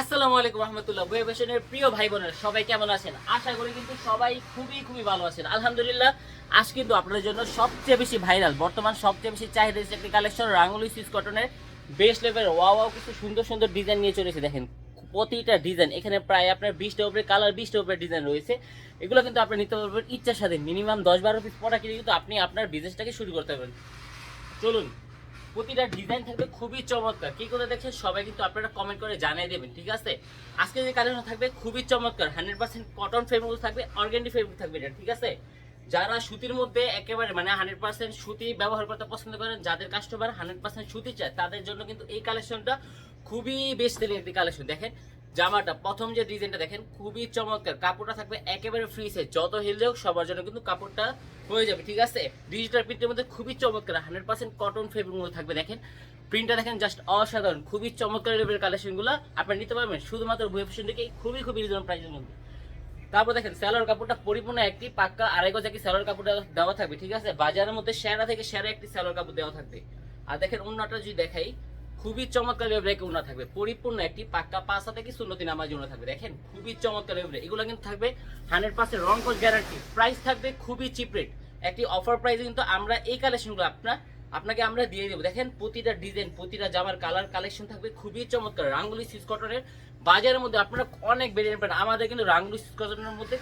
আসসালামু আলাইকুম রহমতুল্লাহ বই ফ্যাশনের প্রিয় ভাই বোনের সবাই কেমন আছেন? আশা করি কিন্তু সবাই খুবই খুবই ভালো আছেন। আলহামদুলিল্লাহ, আজ কিন্তু আপনাদের জন্য সবচেয়ে বেশি ভাইরাল, বর্তমান সবচেয়ে বেশি চাহিদা একটি কালেকশন, রাঙ্গুলি সুইস কটনের বেস্ট লেভেল ওয়া ওয়াও কিছু সুন্দর সুন্দর ডিজাইন নিয়ে চলেছে। দেখেন, প্রতিটা ডিজাইন এখানে প্রায় আপনার বিশটা উপরে কালার বিশটা উপরে ডিজাইন রয়েছে। এগুলো কিন্তু আপনি নিতে পারবেন ইচ্ছার সাথে। মিনিমাম দশ বারো পিস পড়া কিনে কিন্তু আপনি আপনার বিজনেসটাকে শুরু করতে পারবেন। চলুন প্রতিটা ডিজাইন থাকবে খুবই চমৎকার। কি করে দেখছেন সবাই কিন্তু আপনারা কমেন্ট করে জানিয়ে দেবেন, ঠিক আছে? আজকে যে কালেকশন থাকবে খুবই চমৎকার হান্ড্রেড পার্সেন্ট কটন ফেব্রিক থাকবে অর্গ্যানিক ফেব্রিক থাকবে এটা, ঠিক আছে? যারা সুতির মধ্যে একেবারে মানে হান্ড্রেড পার্সেন্ট সুতি ব্যবহার করতে পছন্দ করেন, যাদের কাস্টমার হান্ড্রেড পার্সেন্ট সুতি চায়, তাদের জন্য কিন্তু এই কালেকশনটা খুবই বেস্ট সেলিং একটি কালেকশন দেখেন জামাটা, প্রথম যে ডিজাইনটা দেখেন, খুবই চমৎকার। কাপড়টা থাকবে একেবারে ফ্রি সাইজ যত হিল হোক, সবার জন্য কিন্তু কাপড়টা হয়ে যাবে, ঠিক আছে? ডিজিটাল প্রিন্টের মধ্যে খুবই চমৎকার হান্ড্রেড পার্সেন্ট কটন ফেব্রিক মধ্যে থাকবে, দেখেন। প্রিন্টটা দেখেন জাস্ট অসাধারণ, খুবই চমৎকার লেভেলের কালেকশনগুলো আপনারা নিতে পারবেন। শুধুমাত্র বুয়ে ফ্যাশন থেকে খুবই খুবই রিজনেবল প্রাইসের মধ্যে। তারপর দেখেন স্যালোর কাপড়টা পরিপূর্ণ একটি পাক্কা আড়াই গজ একটি স্যালোর কাপড় দেওয়া থাকবে, ঠিক আছে? বাজারের মধ্যে সেরা থেকে সেরা একটি স্যালোর কাপড় দেওয়া থাকবে। আর দেখেন, অন্যটা যদি দেখাই খুবই চমৎকার একটি উন্না থাকবে। পরিপূর্ণ একটি পাক্কা পাঁচ হাতে কি সুন্নতি নামাজ উন্না থাকবে, দেখেন? খুবই চমৎকার লেভেলের এগুলো কিন্তু থাকবে হান্ড্রেড পার্সেন্ট রং কোচ গ্যারান্টি প্রাইস থাকবে খুবই চিপ রেট একটি অফার প্রাইসে কিন্তু আমরা এই কালেকশনগুলো আপনার, আপনাকে আমরা দিয়ে দেবো। দেখেন, প্রতিটা ডিজাইন প্রতিটা জামার কালার কালেকশন থাকবে খুবই চমৎকার। রাঙ্গুলি সিস কটনের বাজারের মধ্যে আপনারা অনেক ভেরিয়েন্ট পাবেন। আমাদের কিন্তু রাঙ্গুলি সিস কটনের মধ্যে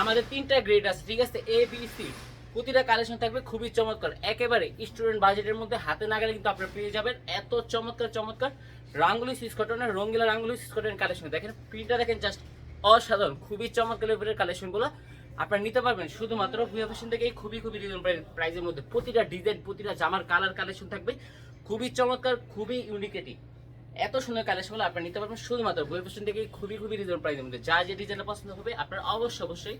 আমাদের তিনটা গ্রেড আছে, ঠিক আছে? এ বি সি প্রতিটা কালেকশন থাকবে খুবই চমৎকার। একেবারে স্টুডেন্ট বাজেটের মধ্যে হাতে না গেলে কিন্তু আপনারা পেয়ে যাবেন। এত চমৎকার চমৎকার রাঙ্গুলি সিস কটনের রঙ্গিলা রাঙ্গুলি সিস কটনের কালেকশন দেখেন প্রিন্টটা দেখেন জাস্ট অসাধারণ, খুবই চমৎকার লেভেলের কালেকশনগুলো আপনারা নিতে পারবেন শুধুমাত্র ভুয়া ফ্যাশন থেকে খুবই খুবই রিজনেবল প্রাইসের মধ্যে। প্রতিটা ডিজাইন প্রতিটা জামার কালার কালেকশন থাকবে। খুবই চমৎকার, খুবই ইউনিকেটি এত সুন্দর কালেকশনগুলো আপনারা নিতে পারবেন শুধুমাত্র ভুয়া ফ্যাশন থেকে খুবই খুবই রিজনেবল প্রাইসের মধ্যে। যা যে ডিজাইনটা পছন্দ হবে আপনারা অবশ্যই অবশ্যই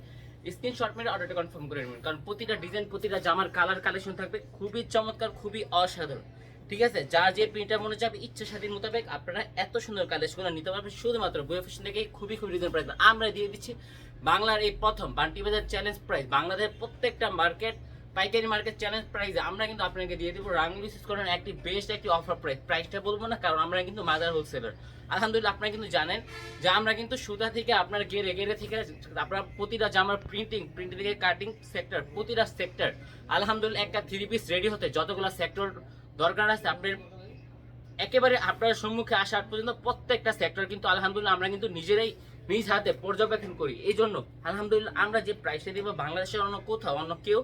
স্ক্রিনশট মেরে অর্ডারটা কনফার্ম করে নেবেন। কারণ প্রতিটা ডিজাইন প্রতিটা জামার কালার কালেকশন থাকবে খুবই চমৎকার, খুবই অসাধারণ। ঠিক আছে? যার যে প্রিন্টার মনে যাবে ইচ্ছা স্বাধীন মোতাবেক আপনারা এত সুন্দর কালেকশনগুলো নিতে পারবেন। শুধুমাত্র বই ফ্যাশন থেকে খুবই খুবই রিজনেবল প্রাইস আমরা দিয়ে দিচ্ছি বাংলার এই প্রথম বান্টি বাজার চ্যালেঞ্জ প্রাইস বাংলাদেশের প্রত্যেকটা মার্কেট পাইকারি মার্কেট চ্যালেঞ্জ প্রাইস আমরা কিন্তু আপনাকে দিয়ে দেবো রাঙ্গুলি সিস করেন একটি বেস্ট একটি অফার প্রাইস প্রাইসটা বলব না, কারণ আমরা কিন্তু মাদার হোলসেলার আলহামদুলিল্লাহ, আপনারা কিন্তু জানেন যে আমরা কিন্তু সুতা থেকে আপনার গেরে গেরে থেকে আপনার প্রতিটা জামার প্রিন্টিং প্রিন্টিং থেকে কাটিং সেক্টর প্রতিটা সেক্টর আলহামদুলিল্লাহ একটা থ্রি পিস রেডি হতে যতগুলো সেক্টর দরকার আছে আপনার একেবারে আপনার সম্মুখে আসা আগ পর্যন্ত প্রত্যেকটা সেক্টর কিন্তু আলহামদুলিল্লাহ আমরা কিন্তু নিজেরাই নিজ হাতে পর্যবেক্ষণ করি। এই জন্য আলহামদুলিল্লাহ আমরা যে প্রাইসটা দিব, বাংলাদেশের অন্য কোথাও, অন্য কেউ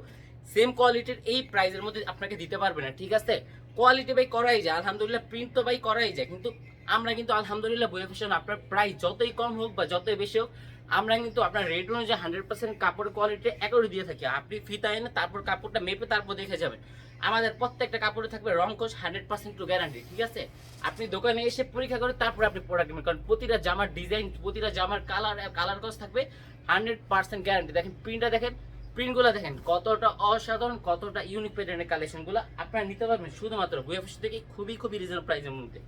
সেম কোয়ালিটির এই প্রাইসের মধ্যে আপনাকে দিতে পারবে না, ঠিক আছে? কোয়ালিটি ভাই করাই যায়, আলহামদুলিল্লাহ প্রিন্ট তো ভাই করাই যায়, কিন্তু আমরা কিন্তু আলহামদুলিল্লাহ বই ফ্যাশন আপনার প্রাইস যতই কম হোক বা যতই বেশি হোক, আমরা কিন্তু আপনার রেট অনুযায়ী হান্ড্রেড পার্সেন্ট কাপড়ের কোয়ালিটি একই দিয়ে থাকি। আপনি ফিতা এনে তারপর কাপড়টা মেপে তারপর দেখে যাবেন। আমাদের প্রত্যেকটা কাপড়ে থাকবে রং কোচ হান্ড্রেড পার্সেন্ট টু গ্যারান্টি ঠিক আছে? আপনি দোকানে এসে পরীক্ষা করে তারপর আপনি প্রোডাক্ট নেবেন কারণ প্রতিটা জামার ডিজাইন প্রতিটা জামার কালার কালার কোচ থাকবে হান্ড্রেড পার্সেন্ট গ্যারান্টি দেখেন প্রিন্টটা দেখেন প্রিন্টগুলো দেখেন, কতটা অসাধারণ, কতটা ইউনিক প্যাটার্নের কালেকশনগুলো আপনারা নিতে পারবেন শুধুমাত্র বুয়ে ফ্যাশন থেকে খুবই খুবই রিজনেবল প্রাইসের মধ্যে।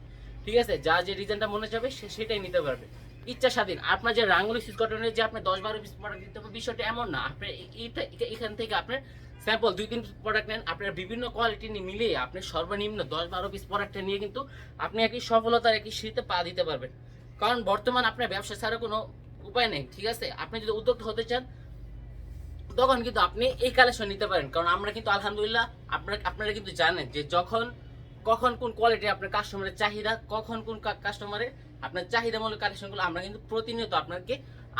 ঠিক আছে? যা যে ডিজাইনটা মনে যাবে সেটাই নিতে পারবে। ইচ্ছা স্বাধীন। আপনার যে রাঙ্গুলি সুইচ কটনের যে আপনি দশ বারো পিস প্রোডাক্ট দিতে হবে, বিষয়টা এমন না। আপনি এইটা এখান থেকে আপনার স্যাম্পল দুই, তিন প্রোডাক্ট নেন, আপনার বিভিন্ন কোয়ালিটি নিয়ে মিলিয়ে আপনি সর্বনিম্ন দশ বারো পিস প্রোডাক্টটা নিয়ে কিন্তু আপনি একই সফলতার একই সিঁড়িতে পা দিতে পারবেন। কারণ বর্তমান আপনার ব্যবসা ছাড়া কোনো উপায় নেই, ঠিক আছে? আপনি যদি উদ্যোক্তা হতে চান তখন কিন্তু আপনি এই কালেকশন নিতে পারেন। কারণ আমরা কিন্তু আলহামদুলিল্লাহ আপনারা আপনারা কিন্তু জানেন যে যখন, কখন কোন কোয়ালিটি আপনার কাস্টমারের চাহিদা, কখন কোন কাস্টমারের আপনার চাহিদামূলক কালেকশনগুলো আমরা কিন্তু প্রতিনিয়ত আপনাকে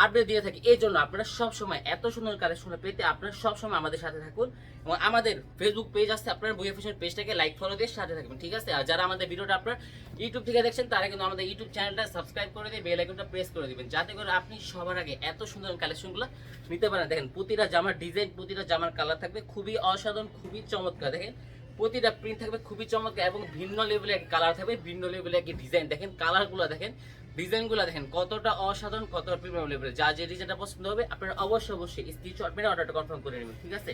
আপডেট দিয়ে থাকি। এই জন্য আপনারা সব সময় এত সুন্দর কালেকশন পেতে আপনারা সব সময় আমাদের সাথে থাকুন এবং আমাদের ফেসবুক পেজ আছে, আপনার বইয়া ফ্যাশন পেজটাকে লাইক ফলো দিয়ে সাথে থাকবেন, ঠিক আছে? আর যারা আমাদের ভিডিওটা আপনার ইউটিউব থেকে দেখছেন, তারা কিন্তু আমাদের ইউটিউব চ্যানেলটা সাবস্ক্রাইব করে দিয়ে বেল আইকনটা প্রেস করে দিবেন, যাতে করে আপনি সবার আগে এত সুন্দর কালেকশনগুলো নিতে পারেন। দেখেন, প্রতিটা জামার ডিজাইন প্রতিটা জামার কালার থাকবে খুবই অসাধারণ, খুবই চমৎকার। দেখেন, প্রতিটা প্রিন্ট থাকবে খুবই চমৎকার এবং ভিন্ন লেভেলের কালার থাকবে, ভিন্ন লেভেলের ডিজাইন দেখেন কালারগুলো দেখেন ডিজাইনগুলো দেখেন, কতটা অসাধারণ, কতটা প্রিমিয়াম লেভেলের যা যে ডিজাইনটা পছন্দ হবে, আপনারা অবশ্যই অবশ্যই স্ক্রিনশট মেরে অর্ডারটা কনফার্ম করে নেবেন, ঠিক আছে?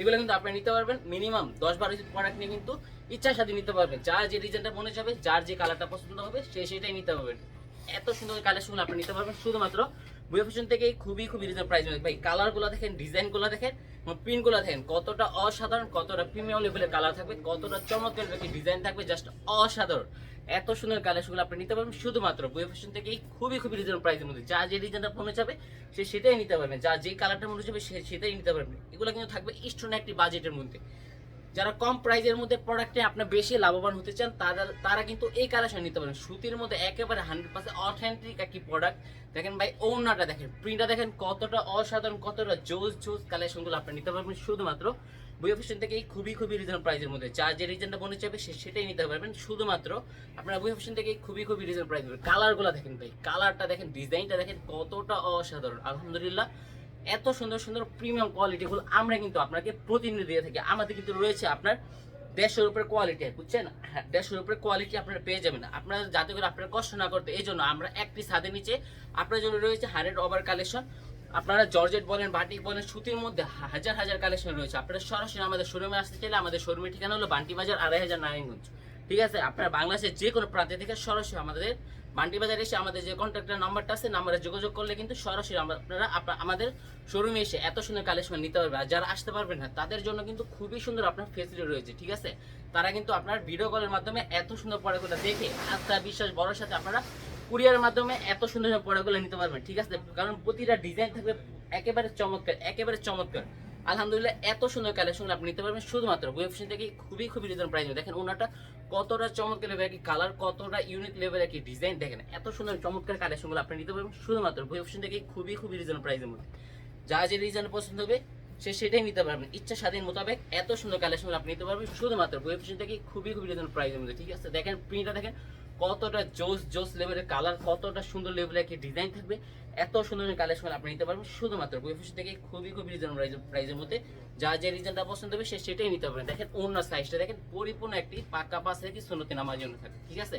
এগুলো কিন্তু আপনারা নিতে পারবেন মিনিমাম দশ বারো প্রোডাক্ট নিয়ে কিন্তু ইচ্ছার সাথে নিতে পারবেন। যার যে ডিজাইনটা মনে যাবে, যার যে কালারটা পছন্দ হবে, সে সেটাই নিতে পারবেন। এত সুন্দর কালেকশন আপনি নিতে পারবেন, শুধুমাত্র বুয়ে ফ্যাশন থেকেই খুবই খুবই রিজনেবল প্রাইস ভাই। কালারগুলো দেখেন ডিজাইনগুলো দেখেন প্রিন্টগুলো দেখেন, কতটা অসাধারণ, কতটা প্রিমিয়াম লেভেলের কালার থাকবে, কতটা চমৎকার একটি ডিজাইন থাকবে জাস্ট অসাধারণ। এত সুন্দর কালেকশনগুলো আপনি নিতে পারবেন, শুধুমাত্র বুয়ে ফ্যাশন থেকেই খুবই খুবই রিজনেবল প্রাইসের মধ্যে। যা যে ডিজাইনটা মনে যাবে, সে সেটাই নিতে পারবেন যা যে কালারটা মনে যাবে, সে সেটাই নিতে পারবেন এগুলো কিন্তু থাকবে স্টোন একটি বাজেটের মধ্যে। যারা কম প্রাইজের মধ্যে প্রোডাক্টে আপনার বেশি লাভবান হতে চান, তারা তারা কিন্তু এই কালেকশন নিতে পারেন। সুতির মধ্যে একেবারে হান্ড্রেড পার্সেন্ট অথেন্টিক একটি প্রোডাক্ট দেখেন ভাই ওনাটা দেখেন প্রিন্টটা দেখেন কতটা অসাধারণ, কতটা জোস জোস কালেকশনগুলো আপনি নিতে পারবেন। শুধুমাত্র বই অফিসন থেকে এই খুবই খুবই রিজনেবল প্রাইসের মধ্যে। যা যে রিজনটা মনে চাবে সে সেটাই নিতে পারবেন। শুধুমাত্র আপনারা বই অফিসন থেকে খুবই খুবই রিজনেবল প্রাইস কালারগুলো দেখেন ভাই কালারটা দেখেন ডিজাইনটা দেখেন কতটা অসাধারণ। আলহামদুলিল্লাহ এত সুন্দর সুন্দর প্রিমিয়াম কোয়ালিটিগুলো আমরা কিন্তু আপনাকে প্রতিনিধি দিয়ে থাকি। আমাদের কিন্তু রয়েছে আপনার দেড়শোর উপরে কোয়ালিটি বুঝছেন? হ্যাঁ দেড়শোর উপরে কোয়ালিটি আপনারা পেয়ে যাবেন। আপনারা যাতে করে আপনারা কষ্ট না করতে, এই জন্য আমরা একটি ছাদের নিচে আপনার জন্য রয়েছে হান্ড্রেড ওভার কালেকশন আপনারা জর্জেট বলেন, বাটিক বলেন, সুতির মধ্যে হাজার হাজার কালেকশন রয়েছে। আপনারা সরাসরি আমাদের শোরুমে আসতে চাইলে আমাদের শোরুমের ঠিকানা হলো বান্টি বাজার আড়াই হাজার নারায়ণগঞ্জ। ঠিক আছে? আপনারা বাংলাদেশের যে কোনো প্রান্তে থেকে সরাসরি আমাদের বান্টি বাজারে এসে আমাদের যে কন্ট্যাক্টের নাম্বারটা আছে নাম্বারে যোগাযোগ করলে কিন্তু সরাসরি আপনারা আমাদের শোরুমে এসে এত সুন্দর কালেকশন নিতে পারবে আর যারা আসতে পারবেন না, তাদের জন্য কিন্তু খুবই সুন্দর আপনার ফেসিলিটি রয়েছে, ঠিক আছে? তারা কিন্তু আপনার ভিডিও কলের মাধ্যমে এত সুন্দর পড়াগুলো দেখে আস্থা বিশ্বাস বড়র সাথে আপনারা কুরিয়ারের মাধ্যমে এত সুন্দর পড়াগুলো নিতে পারবেন, ঠিক আছে? কারণ প্রতিটা ডিজাইন থাকবে একেবারে চমৎকার একেবারে চমৎকার। আলহামদুলিল্লাহ, এত সুন্দর কালেকশন আপনি নিতে পারবেন। শুধুমাত্র বই অপশন থেকে খুবই খুবই রিজন প্রাইস দেখেন, ওনাটা কতটা চমৎকার লেভেল কি কালার কতটা ইউনিক লেভেল কি ডিজাইন দেখেন, এত সুন্দর চমৎকার কালেকশনগুলো আপনি নিতে পারবেন। শুধুমাত্র বই অপশন থেকে খুবই খুবই রিজন প্রাইসের মধ্যে। যা যে রিজন পছন্দ হবে, সে সেটাই নিতে পারবেন। ইচ্ছা স্বাধীন মোতাবেক এত সুন্দর কালেকশন আপনি নিতে পারবেন। শুধুমাত্র বই অপশন থেকে খুবই খুবই রিজন প্রাইসের মধ্যে, ঠিক আছে? দেখেন প্রিন্টটা দেখেন কতটা জোস জোস লেভেলের কালার কতটা সুন্দর লেভেলের একটি ডিজাইন থাকবে, এত সুন্দর কালেকশন আপনি নিতে পারবেন। শুধুমাত্র বই অফিস থেকে খুবই খুবই রিজনেবল প্রাইসের মধ্যে যা যে রিজনটা পছন্দ হবে, সে সেটাই নিতে পারবেন। দেখেন, অন্য সাইজটা দেখেন, পরিপূর্ণ একটি পাকা পাশ রেখে সুন্নতি নামার জন্য থাকে ঠিক আছে?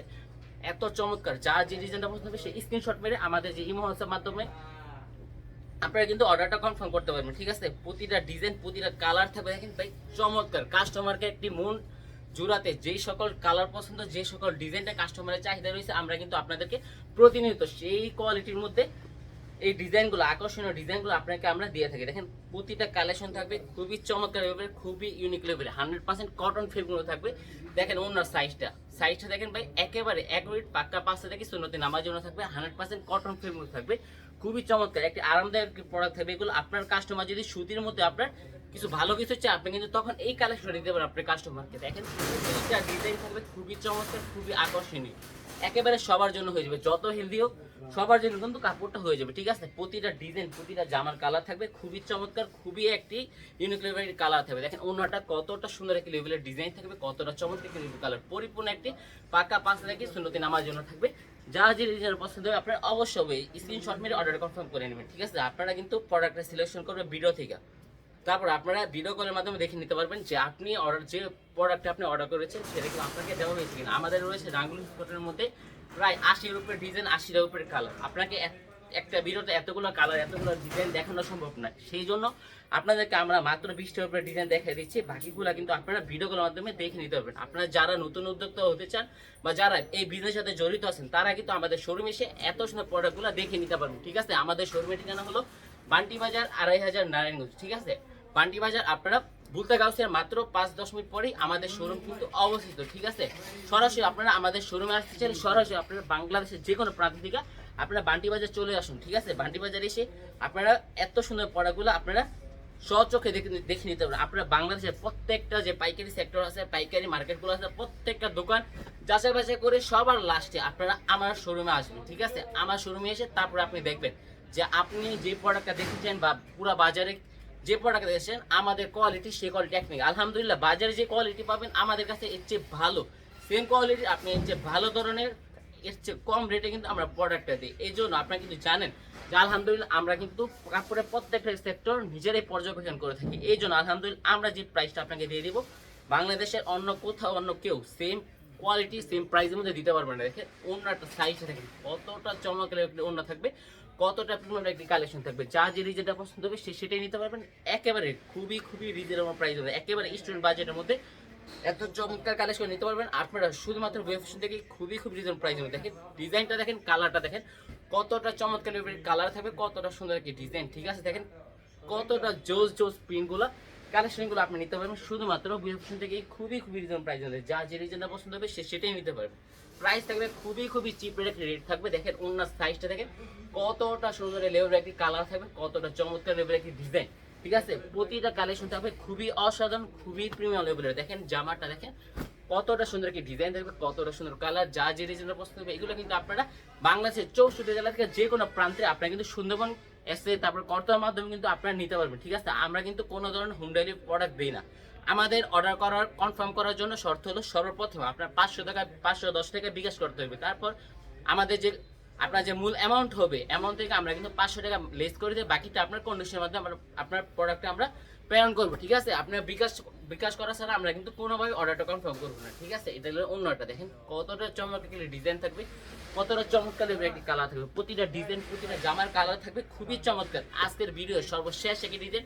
এত চমৎকার, যা যে রিজনটা পছন্দ হবে, সে স্ক্রিনশট মেরে আমাদের যে ইমো হোয়াটসঅ্যাপ মাধ্যমে আপনারা কিন্তু অর্ডারটা কনফার্ম করতে পারবেন, ঠিক আছে? প্রতিটা ডিজাইন প্রতিটা কালার থাকবে, দেখেন ভাই, চমৎকার। কাস্টমারকে একটি মন জুড়াতে যেই সকল কালার পছন্দ, যে সকল ডিজাইনটা কাস্টমারের চাহিদা রয়েছে, আমরা কিন্তু আপনাদেরকে প্রতিনিয়ত সেই কোয়ালিটির মধ্যে এই ডিজাইনগুলো আকর্ষণীয় ডিজাইনগুলো আপনাকে আমরা দিয়ে থাকি। দেখেন, প্রতিটা কালেকশন থাকবে খুবই চমৎকার লেভেলের খুবই ইউনিক লেভেলের হান্ড্রেড পার্সেন্ট কটন ফিল্মগুলো থাকবে। দেখেন ওনার সাইজটা সাইজটা দেখেন ভাই, একেবারে এক মিনিট পাক্কা পাঁচটা থেকে সুন্নতি নামার জন্য থাকবে হান্ড্রেড পার্সেন্ট কটন ফিল্মগুলো থাকবে। খুবই চমৎকার, একটি আরামদায়ক প্রোডাক্ট থাকবে, এগুলো আপনার কাস্টমার যদি সুতির মধ্যে আপনার কিছু ভালো কিছু চাই আপনি কিন্তু তখন এই কালেকশন দিতে পারেন আপনার কাস্টমারকে দেখেন প্রতিটা ডিজাইন থাকবে খুবই চমৎকার, খুবই আকর্ষণীয়। একেবারে সবার জন্য হয়ে যাবে। যত হেলদি হোক, সবার জন্য কিন্তু কাপড়টা হয়ে যাবে, ঠিক আছে? প্রতিটা ডিজাইন প্রতিটা জামার কালার থাকবে, খুবই চমৎকার, খুবই একটি ইউনিক লেভেলের কালার থাকবে। দেখেন, অন্যটা কতটা সুন্দর একটি লেভেলের ডিজাইন থাকবে, কতটা চমৎকার একটি কালার পরিপূর্ণ একটি পাকা পাঁচ থেকে সুন্দরী নামার জন্য থাকবে। যা যে ডিজাইন পছন্দ হবে, আপনারা অবশ্যই স্ক্রিনশট মেরে অর্ডার কনফার্ম করে নেবেন, ঠিক আছে? আপনারা কিন্তু প্রোডাক্টটা সিলেকশন করবে ভিডিও থেকে। তারপর আপনারা ভিডিও কলের মাধ্যমে দেখে নিতে পারবেন যে আপনি অর্ডার যে প্রোডাক্টটা আপনি অর্ডার করেছেন, সেটা কি আপনাকে দেওয়া হয়েছে কিনা। আমাদের রয়েছে রাঙ্গুলি স্পটের মধ্যে প্রায় আশির উপরে ডিজাইন আশির উপরে কালার আপনাকে এক- একটা ভিডিওতে এতগুলো কালার এতগুলো ডিজাইন দেখানো সম্ভব নয়। সেই জন্য আপনাদেরকে আমরা মাত্র বিশটার উপরে ডিজাইন দেখাই দিচ্ছি। বাকিগুলো কিন্তু আপনারা ভিডিও কলের মাধ্যমে দেখে নিতে পারবেন। আপনারা যারা নতুন উদ্যোক্তা হতে চান বা যারা এই বিজনেসের সাথে জড়িত আছেন, তারা কিন্তু আমাদের শোরুমে এসে এত সুন্দর প্রোডাক্টগুলো দেখে নিতে পারবেন। ঠিক আছে? আমাদের শোরুমের ঠিকানা হলো বান্টি বাজার আড়াই হাজার নারায়ণগঞ্জ। ঠিক আছে? বান্টি বাজার আপনারা বুলতা গাউসের মাত্র পাঁচ, দশ মিনিট পরেই আমাদের শোরুম কিন্তু অবস্থিত, ঠিক আছে? সরাসরি আপনারা আমাদের শোরুমে আসতে চান সরাসরি আপনারা বাংলাদেশের যে কোনো প্রান্ত থেকে আপনারা বান্টি বাজার চলে আসুন, ঠিক আছে? বান্টি বাজার এসে আপনারা এত সুন্দর পড়াগুলো আপনারা সচোখে দেখে দেখে নিতে পারেন আপনারা বাংলাদেশের প্রত্যেকটা যে পাইকারি সেক্টর আছে, পাইকারি মার্কেটগুলো আছে, প্রত্যেকটা দোকান যাচাই বাছাই করে সবার লাস্টে আপনারা আমার শোরুমে আসবেন, ঠিক আছে? আমার শোরুমে এসে তারপরে আপনি দেখবেন যে আপনি যে প্রোডাক্টটা দেখেছেন বা পুরো বাজারে যে প্রোডাক্ট দিয়েছেন আমাদের কোয়ালিটি সেই কোয়ালিটি এক আলহামদুলিল্লাহ, বাজারে যে কোয়ালিটি পাবেন, আমাদের কাছে এর চেয়ে ভালো। সেম কোয়ালিটি আপনি এর চেয়ে ভালো ধরনের, এর চেয়ে কম রেটে কিন্তু আমরা প্রোডাক্টটা দিই। এই জন্য আপনারা কিন্তু জানেন যে আলহামদুলিল্লাহ আমরা কিন্তু কাপড়ের প্রত্যেকটা সেক্টর নিজেরাই পর্যবেক্ষণ করে থাকি। এই জন্য আলহামদুলিল্লাহ আমরা যে প্রাইসটা আপনাকে দিয়ে দিব, বাংলাদেশের অন্য কোথাও অন্য কেউ সেম কোয়ালিটি সেম প্রাইসের মধ্যে দিতে পারবে না। দেখে অন্যটা সাইজে থাকে কতটা চমকের একটি অন্য থাকবে, কতটা প্রিমিয়াম একটি কালেকশন থাকবে। যা যে রিজেন্টটা পছন্দ হবে, সে সেটাই নিতে পারবেন। একেবারে খুবই খুবই রিজনেবল প্রাইস হবে। একেবারে স্টুডেন্ট বাজেটের মধ্যে এত চমৎকার কালেকশন নিতে পারবেন। আপনারা শুধুমাত্র ওয়েব থেকে খুবই খুব রিজনেবল প্রাইস হবে দেখেন ডিজাইনটা দেখেন কালারটা দেখেন, কতটা চমৎকার কালার থাকবে, কতটা সুন্দর একটি ডিজাইন ঠিক আছে? দেখেন, কতটা জোস জোস প্রিন্টগুলো কালেকশনগুলো আপনি নিতে পারবেন। শুধুমাত্র বিউটিশন থেকে খুবই খুবই রিজন প্রাইস হবে। যা যে রিজনটা পছন্দ হবে সে সেটাই নিতে পারবে। প্রাইস থাকবে খুবই খুবই চিপ রেট রেট থাকবে। দেখেন অন্য সাইজটা দেখেন, কতটা সুন্দর লেভেলের একটি কালার থাকবে, কতটা চমৎকার লেভেলের একটি ডিজাইন ঠিক আছে? প্রতিটা কালেকশন থাকবে খুবই অসাধারণ, খুবই প্রিমিয়াম লেভেলের দেখেন জামাটা দেখেন, কতটা সুন্দর কি ডিজাইন থাকবে, কতটা সুন্দর কালার যা যে রিজনের পছন্দ হবে, এগুলো কিন্তু আপনারা বাংলাদেশের চৌষট্টি জেলা থেকে যে কোনো প্রান্তে আপনারা কিন্তু সুন্দরবন এসে তারপর কর্তার মাধ্যমে কিন্তু আপনারা নিতে পারবেন, ঠিক আছে? আমরা কিন্তু কোনো ধরনের হোম ডেলিভারি প্রোডাক্ট দিই না। আমাদের অর্ডার করার কনফার্ম করার জন্য শর্ত হলো সর্বপ্রথম আপনার পাঁচশো টাকা, পাঁচশো দশ টাকা বিকাশ করতে হবে। তারপর আমাদের যে আপনার যে মূল অ্যামাউন্ট হবে অ্যামাউন্ট থেকে আমরা কিন্তু পাঁচশো টাকা লেস করে দিয়ে বাকিটা আপনার কন্ডিশনের মাধ্যমে আমরা, আপনার প্রোডাক্টটা আমরা প্রেরণ করব, ঠিক আছে? আপনার বিকাশ বিকাশ করা ছাড়া আমরা কিন্তু কোনোভাবে অর্ডারটা কনফার্ম করব না, ঠিক আছে? এটা হলো অন্যটা দেখেন, কতটা চমৎকার ডিজাইন থাকবে, কতটা চমৎকার একটি কালার থাকবে, প্রতিটা ডিজাইন প্রতিটা জামার কালার থাকবে, খুবই চমৎকার। আজকের ভিডিও সর্বশেষ একটি ডিজাইন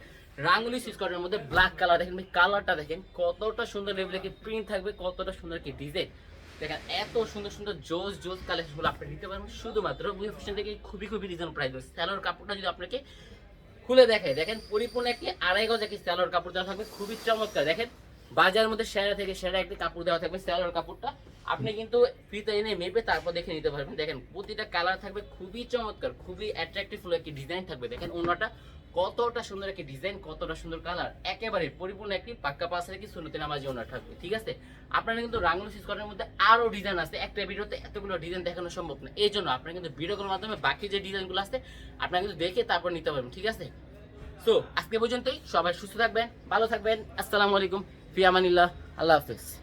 রাঙ্গুলি সুইচ মধ্যে ব্ল্যাক কালার দেখেন কালারটা দেখেন, কতটা সুন্দর লেভেলের একটি প্রিন্ট থাকবে, কতটা সুন্দর একটি ডিজাইন দেখেন, এত সুন্দর সুন্দর জোস জোস কালেকশনগুলো আপনি নিতে পারবেন। শুধুমাত্র বুয়ে ফ্যাশন থেকে খুবই খুবই রিজন প্রাইস স্যালোর কাপড়টা যদি আপনাকে খুলে দেখায় দেখেন, পরিপূর্ণ একটি আড়াই গজ একটি স্যালোর কাপড় দেওয়া থাকবে, খুবই চমৎকার। দেখেন বাজারের মধ্যে সেরা থেকে সেরা একটি কাপড় দেওয়া থাকবে স্যালোর কাপড়টা। আপনি কিন্তু ফ্রিতে এনে মেপে তারপর দেখে নিতে পারবেন। দেখেন, প্রতিটা কালার থাকবে খুবই চমৎকার, খুবই অ্যাট্রাকটিভ একটি ডিজাইন থাকবে। দেখেন অন্যটা কতটা সুন্দর একটি ডিজাইন কতটা সুন্দর কালার একেবারে পরিপূর্ণ একটি পাক্কা পাশের কি সুনতে নামাজি ওনার থাকবে, ঠিক আছে? আপনারা কিন্তু রাঙ্গুলো সিসকনের মধ্যে আরও ডিজাইন আছে। একটা ভিডিওতে এতগুলো ডিজাইন দেখানো সম্ভব না। এই জন্য আপনারা কিন্তু ভিডিওগুলোর মাধ্যমে বাকি যে ডিজাইনগুলো আছে, আপনারা কিন্তু দেখে তারপর নিতে পারবেন, ঠিক আছে? সো আজকে পর্যন্তই। সবাই সুস্থ থাকবেন, ভালো থাকবেন। আসসালামু আলাইকুম। ফিয়ামানিল্লাহ। আল্লাহ হাফিজ।